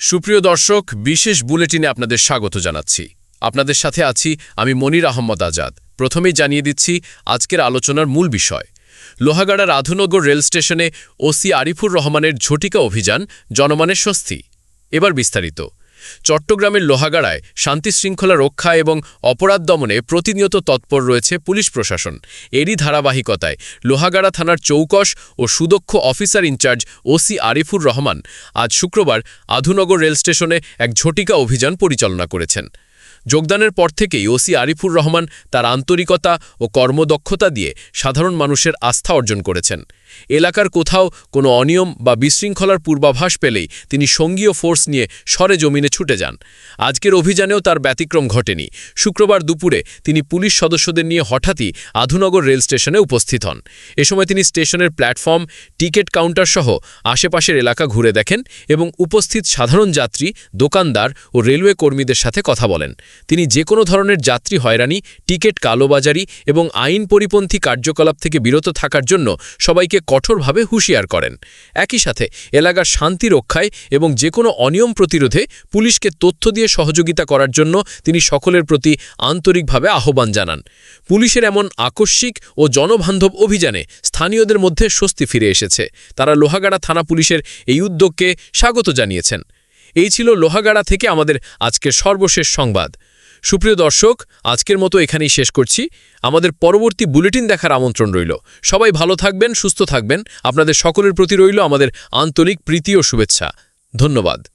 সুপ্রিয় দর্শক, বিশেষ বুলেটিনে আপনাদের স্বাগত জানাচ্ছি। আপনাদের সাথে আছি আমি মনির আহমদ আজাদ। প্রথমেই জানিয়ে দিচ্ছি, আজকের আলোচনার মূল বিষয়। লোহাগাড়া রাধুনগর রেল স্টেশনে ওসি আরিফুর রহমানের ঝটিকা অভিযান জনমানের স্বস্তি। এবার বিস্তারিত। চট্টগ্রামের লোহাগাড়ায় শান্তি শৃঙ্খলা রক্ষা এবং অপরাধ দমনে প্রতিনিয়ত তৎপর রয়েছে পুলিশ প্রশাসন। এরই ধারাবাহিকতায় লোহাগাড়া থানার চৌকশ ও সুদক্ষ officer in charge OC Arifur Rahman আজ শুক্রবার আধুনগর রেল স্টেশনে এক ঝটিকা অভিযান পরিচালনা করেছেন। যোগদানের পর থেকেই ওসি আরিফুর রহমান তার আন্তরিকতা ও কর্মদক্ষতা দিয়ে সাধারণ মানুষের আস্থা অর্জন করেছেন। এলাকার কোথাও কোনো অনিয়ম বা বিশৃঙ্খলার পূর্বাভাস পেলেই তিনি সঙ্গীয় ফোর্স নিয়ে সরে জমিনে ছুটে যান। আজকের অভিযানেও তার ব্যতিক্রম ঘটেনি। শুক্রবার দুপুরে তিনি পুলিশ সদস্যদের নিয়ে হঠাৎই আধুনগর রেল স্টেশনে উপস্থিত হন। এ সময় তিনি স্টেশনের প্ল্যাটফর্ম, টিকিট কাউন্টার সহ আশেপাশের এলাকা ঘুরে দেখেন এবং উপস্থিত সাধারণ যাত্রী, দোকানদার ও রেলওয়ে কর্মীদের সাথে কথা বলেন। তিনি যে কোনো ধরনের যাত্রী হয়রানি, টিকিট কালোবাজারি এবং আইন পরিপন্থী কার্যকলাপ থেকে বিরত থাকার জন্য সবাইকে কঠোরভাবে হুঁশিয়ার করেন। একই সাথে, এলাকার শান্তি রক্ষায় এবং যে কোনো অনিয়ম প্রতিরোধে পুলিশকে তথ্য দিয়ে সহযোগিতা করার জন্য তিনি সকলের প্রতি আন্তরিকভাবে আহ্বান জানান। পুলিশের এমন আকস্মিক ও জনবান্ধব অভিযানে স্থানীয়দের মধ্যে স্বস্তি ফিরে এসেছে। তারা লোহাগাড়া থানা পুলিশের এই উদ্যোগকে স্বাগত জানিয়েছেন। এই ছিল লোহাগাড়া থেকে আমাদের আজকের সর্বশেষ সংবাদ। সুপ্রিয় দর্শক, আজকের মতো এখানেই শেষ করছি। আমাদের পরবর্তী বুলেটিন দেখার আমন্ত্রণ রইল। সবাই ভালো থাকবেন, সুস্থ থাকবেন। আপনাদের সকলের প্রতি রইল আমাদের আন্তরিক প্রীতি ও শুভেচ্ছা। ধন্যবাদ।